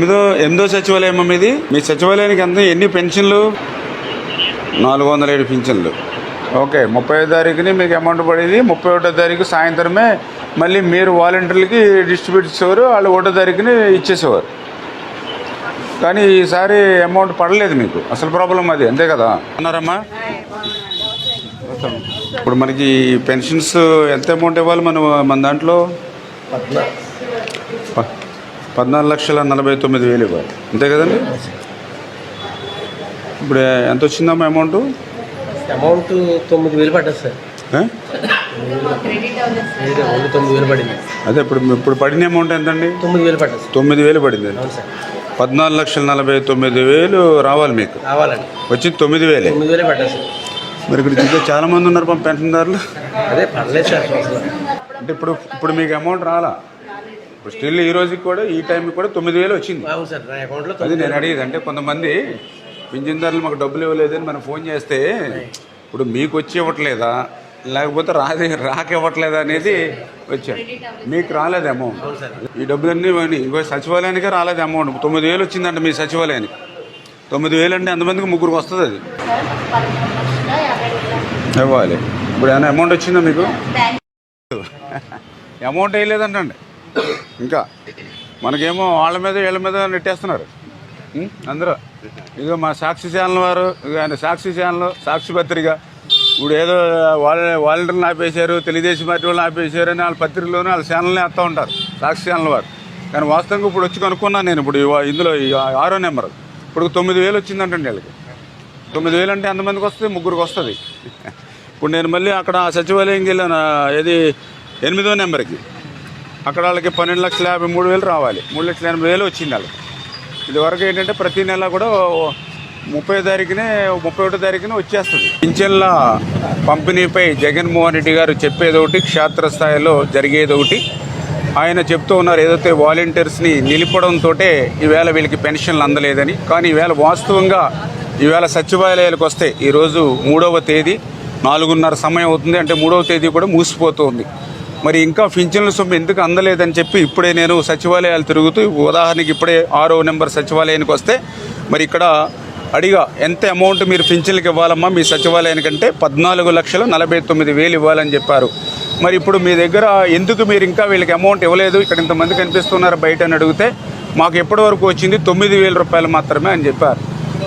ఎనిమిదో ఎనిమిదో సచివాలయం అమ్మ ఇది మీ సచివాలయానికి ఎంత? ఎన్ని పెన్షన్లు? నాలుగు వందల ఏడు పెన్షన్లు ఓకే ముప్పై తారీఖుని మీకు అమౌంట్ పడేది. ముప్పై ఒకటో తారీఖు సాయంత్రమే మళ్ళీ మీరు వాలంటీర్లకి డిస్ట్రిబ్యూట్ చేసేవారు. వాళ్ళు ఒకటో తారీఖుని ఇచ్చేసేవారు. కానీ ఈసారి అమౌంట్ పడలేదు మీకు. అసలు ప్రాబ్లం అది. అంతే కదా? అన్నారమ్మా ఇప్పుడు మనకి పెన్షన్స్ ఎంత అమౌంట్ ఇవ్వాలి మనం మన దాంట్లో? ప- పద్నాలుగు లక్షల నలభై తొమ్మిది వేలు ఇవ్వాలి. అంతే కదండి? ఇప్పుడు ఎంత వచ్చిందమ్మా అమౌంట్? అమౌంట్ తొమ్మిది వేలు పడ్డది సార్. తొమ్మిది వేలు పడింది. అదే ఇప్పుడు ఇప్పుడు పడిన అమౌంట్ ఎంతండి? తొమ్మిది వేలు పడ్డది తొమ్మిది వేలు పడింది. పద్నాలుగు లక్షల నలభై తొమ్మిది వేలు రావాలి మీకు. రావాలండి. వచ్చింది తొమ్మిది వేలే. తొమ్మిది వేలే పడ్డది సార్. మరి ఇక్కడ చూస్తే చాలా మంది ఉన్నారు పాపం పెన్షన్దారులు. అదే పర్లేదు సార్ అంటే ఇప్పుడు ఇప్పుడు మీకు అమౌంట్ రాలా? ఇప్పుడు స్టిల్ ఈ రోజుకి కూడా ఈ టైంకి కూడా తొమ్మిది వేలు వచ్చింది. అవును సార్ నా అకౌంట్లో అది నేను అడిగేది అంటే కొంతమంది పింఛన్దారులు మాకు డబ్బులు ఇవ్వలేదని మనం ఫోన్ చేస్తే ఇప్పుడు మీకు వచ్చి ఇవ్వట్లేదా? లేకపోతే రాదే రాక ఇవ్వట్లేదా అనేది వచ్చాడు మీకు రాలేదు అమౌంట్ ఈ డబ్బులన్నీ. ఇంకో సచివాలయానికే రాలేదు అమౌంట్ తొమ్మిది వేలు వచ్చిందంట మీ సచివాలయానికి. తొమ్మిది వేలు అంటే ఎంతమందికి ముగ్గురికి వస్తుంది అది? ఇవ్వాలి. ఇప్పుడు ఏమైనా అమౌంట్ వచ్చిందా మీకు? అమౌంట్ వేయలేదంటండి ఇంకా మనకేమో వాళ్ళ మీద వీళ్ళ మీద నెట్టేస్తున్నారు. అందరూ. ఇదిగో మా సాక్షి ఛానల్ వారు ఇక ఆయన సాక్షి ఛానల్ సాక్షి పత్రిక. ఇప్పుడు ఏదో వాళ్ళ వాలంటీర్లు ఆపేశారు తెలుగుదేశం పార్టీ వాళ్ళని ఆపేశారు అని వాళ్ళ పత్రికలోనే వాళ్ళ ఛానల్ని వేస్తూ ఉంటారు సాక్షి ఛానల్ వారు. కానీ వాస్తవంగా ఇప్పుడు వచ్చి కనుక్కున్నాను నేను ఇప్పుడు ఇందులో ఆరో నెంబర్. ఇప్పుడు తొమ్మిది వేలు వచ్చిందంటండి వీళ్ళకి. తొమ్మిది వేలు అంటే ఎంతమందికి వస్తుంది? ముగ్గురికి వస్తుంది. ఇప్పుడు నేను మళ్ళీ అక్కడ సచివాలయంకి వెళ్ళాను ఏది ఎనిమిదో నెంబర్కి. అక్కడ వాళ్ళకి పన్నెండు లక్షల యాభై మూడు వేలు రావాలి. మూడు లక్షల ఎనభై వేలు వచ్చింది వాళ్ళకి. ఇదివరకు ఏంటంటే ప్రతి నెల కూడా ముప్పై తారీఖునే ముప్పై ఒకటో తారీఖున వచ్చేస్తుంది. పింఛన్ల పంపిణీపై జగన్మోహన్ రెడ్డి గారు చెప్పేది ఒకటి క్షేత్రస్థాయిలో జరిగేది ఒకటి. ఆయన చెప్తూ ఉన్నారు ఏదైతే వాలంటీర్స్ని నిలిపడంతో ఈవేళ వీళ్ళకి పెన్షన్లు అందలేదని. కానీ ఈవేళ వాస్తవంగా ఈవేళ సచివాలయాలకు వస్తే ఈరోజు మూడవ తేదీ నాలుగున్నర సమయం అవుతుంది. అంటే మూడవ తేదీ కూడా మూసిపోతుంది. మరి ఇంకా పింఛన్ల సొమ్ము ఎందుకు అందలేదని చెప్పి ఇప్పుడే నేను సచివాలయాలు తిరుగుతూ ఉదాహరణకి ఇప్పుడే ఆరో నెంబర్ సచివాలయానికి వస్తే మరి ఇక్కడ అడిగా ఎంత అమౌంట్ మీరు పింఛన్లకు ఇవ్వాలమ్మా? మీ సచివాలయానికంటే పద్నాలుగు లక్షల నలభై తొమ్మిది వేలు ఇవ్వాలని చెప్పారు. మరి ఇప్పుడు మీ దగ్గర ఎందుకు మీరు ఇంకా వీళ్ళకి అమౌంట్ ఇవ్వలేదు? ఇక్కడ ఇంతమంది కనిపిస్తున్నారు బయట అని అడిగితే మాకు ఎప్పటి వరకు వచ్చింది? తొమ్మిది వేల రూపాయలు మాత్రమే అని చెప్పారు.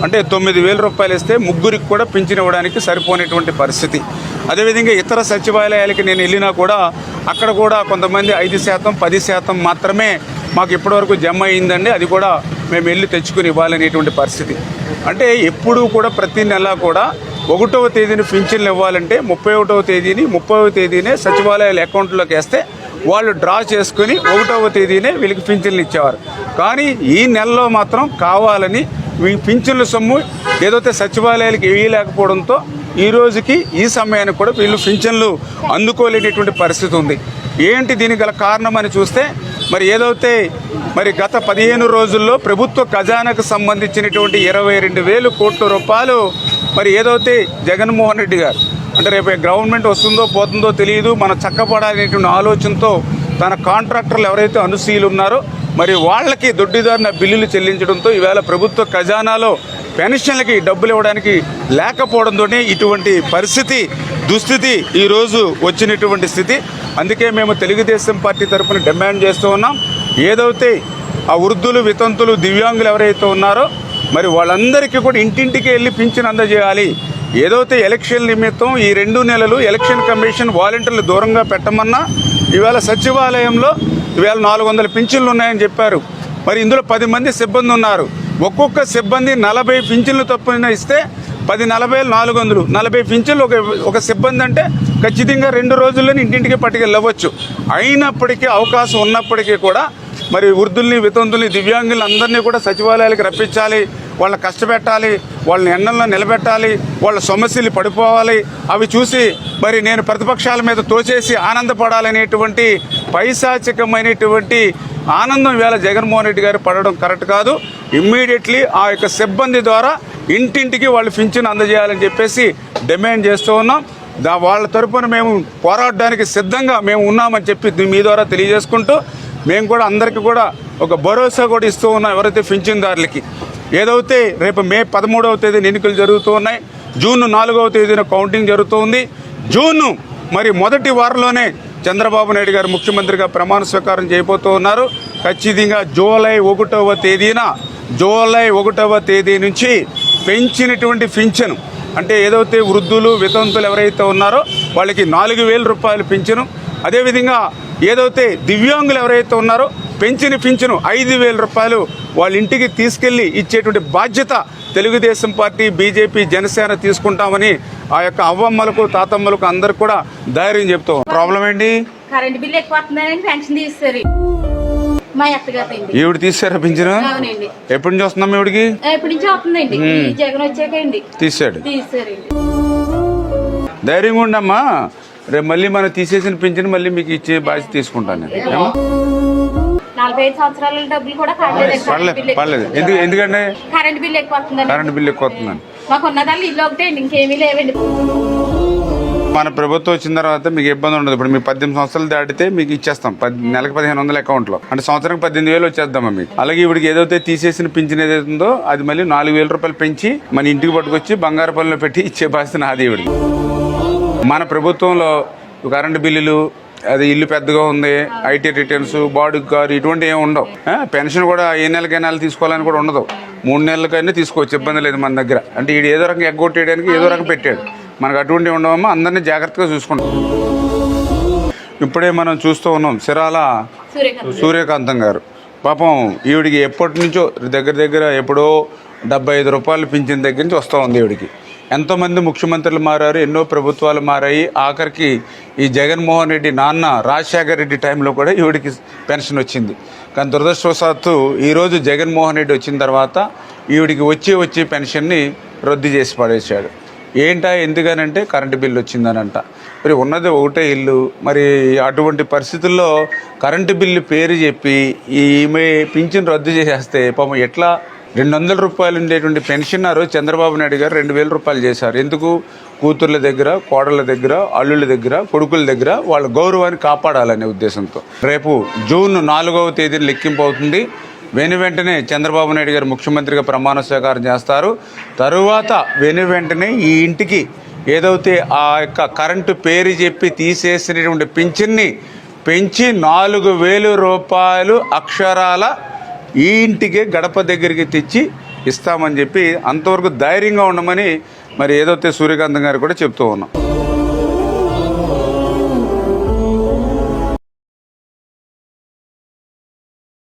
అంటే తొమ్మిది వేల రూపాయలు ఇస్తే ముగ్గురికి కూడా పింఛన్ ఇవ్వడానికి సరిపోయినటువంటి పరిస్థితి. అదేవిధంగా ఇతర సచివాలయాలకి నేను వెళ్ళినా కూడా అక్కడ కూడా కొంతమంది ఐదు శాతం పది శాతం మాత్రమే మాకు ఇప్పటివరకు జమ అయిందండి. అది కూడా మేము వెళ్ళి తెచ్చుకుని ఇవ్వాలనేటువంటి పరిస్థితి. అంటే ఎప్పుడూ కూడా ప్రతి నెల కూడా ఒకటవ తేదీని పింఛన్లు ఇవ్వాలంటే ముప్పై ఒకటవ తేదీని ముప్పైవ తేదీనే సచివాలయాల అకౌంట్లోకి వేస్తే వాళ్ళు డ్రా చేసుకుని ఒకటవ తేదీనే వీళ్ళకి పింఛన్లు ఇచ్చేవారు. కానీ ఈ నెలలో మాత్రం కావాలని పింఛన్ల సొమ్ము ఏదైతే సచివాలయాలకు వేయలేకపోవడంతో ఈ రోజుకి ఈ సమయానికి కూడా వీళ్ళు పింఛన్లు అందుకోలేనటువంటి పరిస్థితి ఉంది. ఏంటి దీనికి గల కారణం అని చూస్తే మరి ఏదైతే మరి గత పదిహేను రోజుల్లో ప్రభుత్వ ఖజానాకు సంబంధించినటువంటి ఇరవై రెండు వేలు కోట్ల రూపాయలు మరి ఏదైతే జగన్మోహన్ రెడ్డి గారు అంటే రేపు గవర్నమెంట్ వస్తుందో పోతుందో తెలియదు మనం చక్కపడాలనేటువంటి ఆలోచనతో తన కాంట్రాక్టర్లు ఎవరైతే అనుసీలు ఉన్నారో మరి వాళ్ళకి దొడ్డిదారిన బిల్లులు చెల్లించడంతో ఈవేళ ప్రభుత్వ ఖజానాలో పెన్షన్లకి డబ్బులు ఇవ్వడానికి లేకపోవడంతోనే ఇటువంటి పరిస్థితి దుస్థితి ఈరోజు వచ్చినటువంటి స్థితి. అందుకే మేము తెలుగుదేశం పార్టీ తరఫున డిమాండ్ చేస్తూ ఉన్నాం. ఏదైతే ఆ వృద్ధులు వితంతులు దివ్యాంగులు ఎవరైతే ఉన్నారో మరి వాళ్ళందరికీ కూడా ఇంటింటికి వెళ్ళి పింఛన్ అందజేయాలి. ఏదైతే ఎలక్షన్ నిమిత్తం ఈ రెండు నెలలు ఎలక్షన్ కమిషన్ వాలంటీర్లు దూరంగా పెట్టమన్నా ఇవాళ సచివాలయంలో వేల నాలుగు వందల పింఛన్లు ఉన్నాయని చెప్పారు. మరి ఇందులో పది మంది సిబ్బంది ఉన్నారు. ఒక్కొక్క సిబ్బంది నలభై పింఛన్లు తప్పున ఇస్తే పది నలభై నాలుగు వందలు నలభై పింఛన్లు ఒక ఒక సిబ్బంది అంటే ఖచ్చితంగా రెండు రోజుల్లోనే ఇంటింటికి పట్టుకెళ్ళవచ్చు. అయినప్పటికీ అవకాశం ఉన్నప్పటికీ కూడా మరి వృద్ధుల్ని వితంతుల్ని దివ్యాంగుల్ని అందరినీ కూడా సచివాలయాలకు రప్పించాలి. వాళ్ళని కష్టపెట్టాలి. వాళ్ళని ఎండల్లో నిలబెట్టాలి. వాళ్ళ సమస్యలు పడిపోవాలి. అవి చూసి మరి నేను ప్రతిపక్షాల మీద తోచేసి ఆనందపడాలనేటువంటి పైశాచికమైనటువంటి ఆనందం వేళ జగన్మోహన్ రెడ్డి గారు పడడం కరెక్ట్ కాదు. ఇమ్మీడియట్లీ ఆ యొక్క సిబ్బంది ద్వారా ఇంటింటికి వాళ్ళు పింఛన్ అందజేయాలని చెప్పేసి డిమాండ్ చేస్తూ ఉన్నాం. దా వాళ్ళ తరపున మేము పోరాడడానికి సిద్ధంగా మేము ఉన్నామని చెప్పి మీ ద్వారా తెలియజేసుకుంటూ మేము కూడా అందరికీ కూడా ఒక భరోసా కూడా ఇస్తూ ఉన్నాం ఎవరైతే పింఛన్దారులకి. ఏదైతే రేపు మే పదమూడవ తేదీన ఎన్నికలు జరుగుతూ ఉన్నాయి జూన్ నాలుగవ తేదీన కౌంటింగ్ జరుగుతుంది జూన్ మరి మొదటి వారంలోనే చంద్రబాబు నాయుడు గారు ముఖ్యమంత్రిగా ప్రమాణ స్వీకారం చేయబోతూ ఉన్నారు. ఖచ్చితంగా జూలై ఒకటవ తేదీన జూలై ఒకటవ తేదీ నుంచి పెంచినటువంటి పింఛను అంటే ఏదైతే వృద్ధులు వితంతులు ఎవరైతే ఉన్నారో వాళ్ళకి నాలుగు వేల రూపాయలు పింఛను. అదేవిధంగా ఏదైతే దివ్యాంగులు ఎవరైతే ఉన్నారో పెంచిన పింఛను ఐదు వేల రూపాయలు వాళ్ళ ఇంటికి తీసుకెళ్ళి ఇచ్చేటువంటి బాధ్యత తెలుగుదేశం పార్టీ బీజేపీ జనసేన తీసుకుంటామని ఆ యొక్క అవ్వమ్మలకు తాతమ్మలకు అందరికి కూడా ధైర్యం చెప్తాం ప్రాబ్లం ఏంటి? కరెంట్ బిల్ ఎక్కువ వస్తుందని పెన్షన్ తీస్తారు మా అత్తగారండి ఈవిడ తీసారా పింఛను? ఎప్పటి నుంచి వస్తున్నాం ఈవిడికి? ఎప్పటి నుంచి వస్తుందండి. ఈ జగన్ వచ్చాకండి తీసాడు తీసారండి ధైర్యంగా ఉండమ్మా రేపు మళ్ళీ మనం తీసేసిన పింఛను మళ్ళీ మీకు ఇచ్చే బాధ్యత తీసుకుంటాను నేను. పర్లేదు పర్లేదు. ఎందుకు ఎందుకంటే కరెంట్ బిల్ ఎక్కువ వస్తుందండి. కరెంట్ బిల్ ఎక్కువ వస్తుందని మాకు ఉన్నదాన్ని ఇల్లు ఒకటే అండి ఇంకేమీ లేవండి. మన ప్రభుత్వం వచ్చిన తర్వాత మీకు ఇబ్బంది ఉండదు. ఇప్పుడు మీకు పద్దెనిమిది సంవత్సరాలు దాటితే మీకు ఇచ్చేస్తాం. పది నెలకు పదిహేను వందల అకౌంట్లో. అంటే సంవత్సరానికి పద్దెనిమిది వేలు వచ్చేద్దామా మీకు? అలాగే ఇవిడికి ఏదైతే తీసేసిన పింఛన్ ఏదైతే ఉందో అది మళ్ళీ నాలుగు వేల రూపాయలు పెంచి మన ఇంటికి పట్టుకొచ్చి బంగారు పనులు పెట్టి ఇచ్చే బాధ్యత నాది ఇవిడికి మన ప్రభుత్వంలో కరెంటు బిల్లులు అది ఇల్లు పెద్దగా ఉంది ఐటీ రిటర్న్స్ బాడీ కార్ ఇటువంటి ఏమి ఉండవు. పెన్షన్ కూడా ఏ నెలకి ఏ నెల తీసుకోవాలని కూడా ఉండదు. మూడు నెలలకైనా తీసుకోవచ్చు ఇబ్బంది లేదు మన దగ్గర. అంటే ఈడు ఏదో రకంగా ఎగ్గొట్టేయడానికి ఏదో రకం పెట్టాడు. మనకు అటువంటివి ఉండవమ్మా అందరినీ జాగ్రత్తగా చూసుకుంటాం. ఇప్పుడే మనం చూస్తూ ఉన్నాం సిరాల సూర్యకాంత్. సూర్యకాంతం గారు. పాపం ఈవిడికి ఎప్పటి నుంచో దగ్గర దగ్గర ఎప్పుడో డెబ్బై ఐదు రూపాయలు పింఛన్ దగ్గర నుంచి వస్తూ ఉంది ఈవిడికి. ఎంతోమంది ముఖ్యమంత్రులు మారారు ఎన్నో ప్రభుత్వాలు మారాయి. ఆఖరికి ఈ జగన్మోహన్ రెడ్డి నాన్న రాజశేఖర రెడ్డి టైంలో కూడా ఈవిడికి పెన్షన్ వచ్చింది. కానీ దురదృష్టవశాత్తు ఈరోజు జగన్మోహన్ రెడ్డి వచ్చిన తర్వాత ఈవిడికి వచ్చి వచ్చి పెన్షన్ని రద్దు చేసి పడేశాడు. ఏంటా ఎందుకనంటే కరెంటు బిల్లు వచ్చిందనంట. మరి ఉన్నది ఒకటే ఇల్లు. మరి అటువంటి పరిస్థితుల్లో కరెంటు బిల్లు పేరు చెప్పి ఈమె పింఛన్ రద్దు చేసేస్తే పాపం ఎట్లా రెండు వందల రూపాయలు ఉండేటువంటి పెన్షనర్ చంద్రబాబు నాయుడు గారు రెండు వేల రూపాయలు చేశారు. ఎందుకు? కూతుర్ల దగ్గర కోడళ్ళ దగ్గర అల్లుళ్ళ దగ్గర కొడుకుల దగ్గర వాళ్ళ గౌరవాన్ని కాపాడాలనే ఉద్దేశంతో. రేపు జూన్ నాలుగవ తేదీన లెక్కింపు అవుతుంది. వెను వెంటనే చంద్రబాబు నాయుడు గారు ముఖ్యమంత్రిగా ప్రమాణ స్వీకారం చేస్తారు. తరువాత వెను వెంటనే ఈ ఇంటికి ఏదైతే ఆ యొక్క కరెంటు పేరు చెప్పి తీసేసినటువంటి పింఛన్ని పెంచి నాలుగు వేలు రూపాయలు అక్షరాల ఈ ఇంటికే గడప దగ్గరికి తెచ్చి ఇస్తామని చెప్పి అంతవరకు ధైర్యంగా ఉండమని మరి ఏదైతే సూర్యకాంతం గారు కూడా చెప్తూ ఉన్నాం.